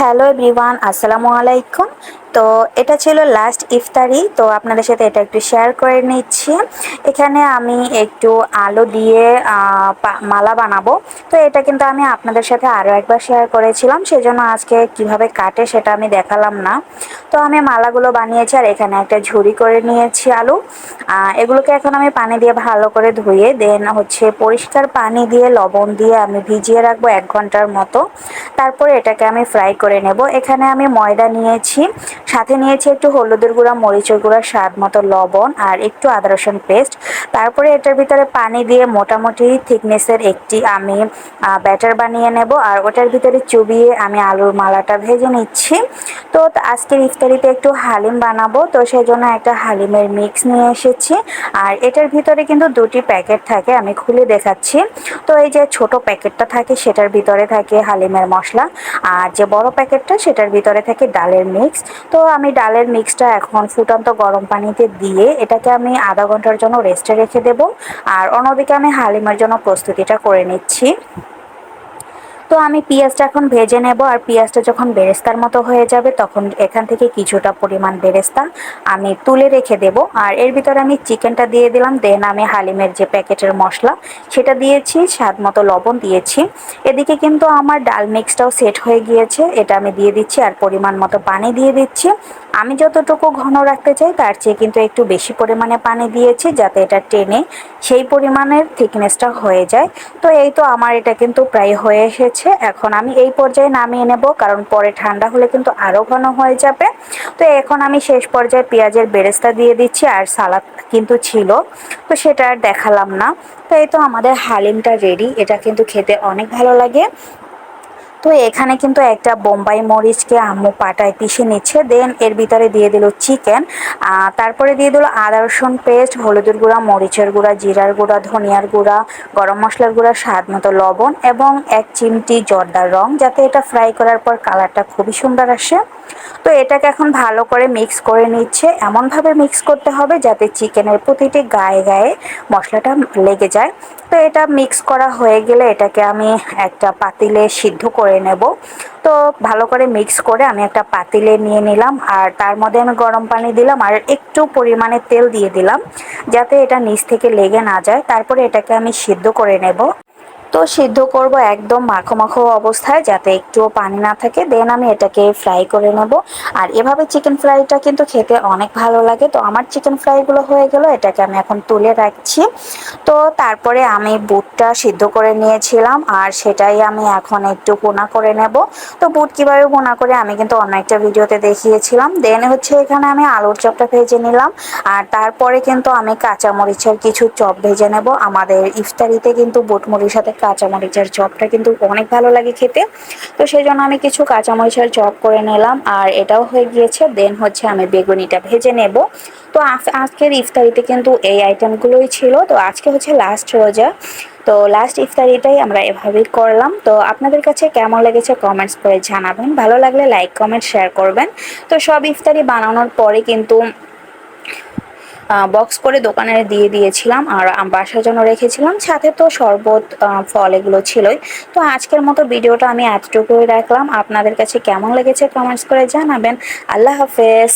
Hello everyone, আসসালামু আলাইকুম। তো এটা ছিল লাস্ট ইফতারি, তো আপনাদের সাথে এটা একটু শেয়ার করে নিচ্ছি। এখানে আমি একটু আলো দিয়ে মালা বানাবো। তো এটা কিন্তু আমি আপনাদের সাথে আরও একবার শেয়ার করেছিলাম, সেজন্য আজকে কীভাবে কাটে সেটা আমি দেখালাম না। তো আমি মালাগুলো বানিয়েছি আর এখানে একটা ঝুড়ি করে নিয়েছি আলু। এগুলোকে এখন আমি পানি দিয়ে ভালো করে ধুয়ে, দেন হচ্ছে পরিষ্কার পানি দিয়ে লবণ দিয়ে আমি ভিজিয়ে রাখব এক ঘণ্টার মতো। তারপরে এটাকে আমি ফ্রাই করে নেব। এখানে আমি ময়দা নিয়েছি। সাথে নিয়েছি একটু হলুদের গুঁড়া, মরিচের গুঁড়া, স্বাদ মতো লবণ আর একটু আদা রসুন পেস্ট। তারপরে এটার ভিতরে পানি দিয়ে মোটামুটি থিকনেসের একটি আমি ব্যাটার বানিয়ে নেব আর ওটার ভিতরে চুবিয়ে আমি আলুর মালাটা ভেজে নিচ্ছি। তো আজকের ইফতারিতে একটু হালিম বানাবো, তো সেই জন্য একটা হালিমের মিক্স নিয়ে এসেছি। আর এটার ভিতরে কিন্তু দুটি প্যাকেট থাকে, আমি খুলে দেখাচ্ছি। তো এই যে ছোট প্যাকেটটা থাকে, সেটার ভিতরে থাকে হালিমের মশলা। আর যে বড় প্যাকেটটা, সেটার ভিতরে থাকে ডালের মিক্স। তো আমি ডালের মিক্সটা এখন ফুটন্ত গরম পানিতে দিয়ে এটাকে আমি আধা ঘণ্টার জন্য রেস্টে রেখে দেব। আর অন্যদিকে আমি হালিমের জন্য প্রস্তুতিটা করে নিচ্ছি। তো আমি পেঁয়াজটা এখন ভেজে নেব আর পেঁয়াজটা যখন বেরেস্তার মতো হয়ে যাবে তখন এখান থেকে কিছুটা পরিমাণ বেরেস্তা আমি তুলে রেখে দেব। আর এর ভিতরে আমি চিকেনটা দিয়ে দিলাম, দেন আমি হালিমের যে প্যাকেটের মশলা সেটা দিয়েছি, স্বাদ মতো লবণ দিয়েছি। এদিকে কিন্তু আমার ডাল মিক্সটাও সেট হয়ে গিয়েছে, এটা আমি দিয়ে দিচ্ছি আর পরিমাণ মতো পানি দিয়ে দিচ্ছি। আমি যতটুকু ঘন রাখতে চাই তার চেয়ে কিন্তু একটু বেশি পরিমাণে পানি দিয়েছি যাতে এটা টেনে সেই পরিমাণের থিকনেসটা হয়ে যায়। তো এই তো আমার এটা কিন্তু প্রায় হয়ে এসেছে। এখন আমি এই পর্যায়ে নামিয়ে নেব, কারণ পরে ঠান্ডা হলে কিন্তু আরও ঘন হয়ে যাবে। তো এখন আমি শেষ পর্যায়ে পেঁয়াজের বেরেস্তা দিয়ে দিচ্ছি, আর সালাদ কিন্তু ছিল, তো সেটা আর দেখালাম না। তো এই তো আমাদের হালিমটা রেডি এটা কিন্তু খেতে অনেক ভালো লাগে। তো এখানে কিন্তু একটা বোম্বাই মরিচকে আম্মু পাটায় পিষে নিচ্ছে দেন এর ভিতরে দিয়ে দিল চিকেন তারপরে দিয়ে দিল আদা, রসুন পেস্ট হলুদের গুঁড়া, মরিচের গুঁড়া, জিরার গুঁড়া, ধনিয়ার গুঁড়া, গরম মশলার গুঁড়া, স্বাদ মতো লবণ এবং এক চিমটি জর্দার রং, যাতে এটা ফ্রাই করার পর কালারটা খুবই সুন্দর আসে। তো এটাকে এখন ভালো করে মিক্স করে নিচ্ছে। এমনভাবে মিক্স করতে হবে যাতে চিকেনের প্রতিটি গায়ে গায়ে মশলাটা লেগে যায়। তো এটা মিক্স করা হয়ে গেলে এটাকে আমি একটা পাতিলে সিদ্ধ করে নেব। তো ভালো করে মিক্স করে আমি একটা পাতিলে নিয়ে নিলাম আর তার মধ্যে আমি গরম পানি দিলাম আর একটু পরিমাণে তেল দিয়ে দিলাম, যাতে এটা নিচ থেকে লেগে না যায়। তারপরে এটাকে আমি সিদ্ধ করে নেব। তো সিদ্ধ করব একদম মাখো মাখো অবস্থায় যাতে একটুও পানি না থাকে। দেন আমি এটাকে ফ্রাই করে নেব। আর এভাবে চিকেন ফ্রাইটা কিন্তু খেতে অনেক ভালো লাগে। তো আমার চিকেন ফ্রাইগুলো হয়ে গেল, এটাকে আমি এখন তুলে রাখছি। তো তারপরে আমি বুটটা সিদ্ধ করে নিয়েছিলাম, আর সেটাই আমি এখন একটু পোনা করে নেব। তো বুট কীভাবে পোনা করে আমি কিন্তু অন্য একটা ভিডিওতে দেখিয়েছিলাম। দেন হচ্ছে এখানে আমি আলুর চপটা ভেজে নিলাম, আর তারপরে কিন্তু আমি কাঁচামরিচের কিছু চপ ভেজে নেব। আমাদের ইফতারিতে কিন্তু বুটমুড়ির সাথে কাঁচামরিচের চপটা কিন্তু অনেক ভালো লাগে খেতে। তো সেই জন্য আমি কিছু কাঁচামরিচের চপ করে নিলাম। আর এটাও হয়ে গিয়েছে। দেন হচ্ছে আমি বেগুনিটা ভেজে নেব। তো আজকের ইফতারিতে কিন্তু এই আইটেমগুলোই ছিল। তো আজকে হচ্ছে লাস্ট রোজা। তো লাস্ট ইফতারিটাই আমরা এভাবেই করলাম। তো আপনাদের কাছে কেমন লেগেছে কমেন্টস করে জানাবেন। ভালো লাগলে লাইক কমেন্ট শেয়ার করবেন। তো সব ইফতারি বানানোর পরে কিন্তু বক্স করে দোকানে দিয়ে দিয়েছিলাম আর বাসার জন্য রেখেছিলাম। সাথে তো শরবত ফল এগুলো ছিলই। তো আজকের মতো ভিডিওটা আমি এতটুকুই রাখলাম। আপনাদের কাছে কেমন লেগেছে কমেন্টস করে জানাবেন। আল্লাহ হাফেজ।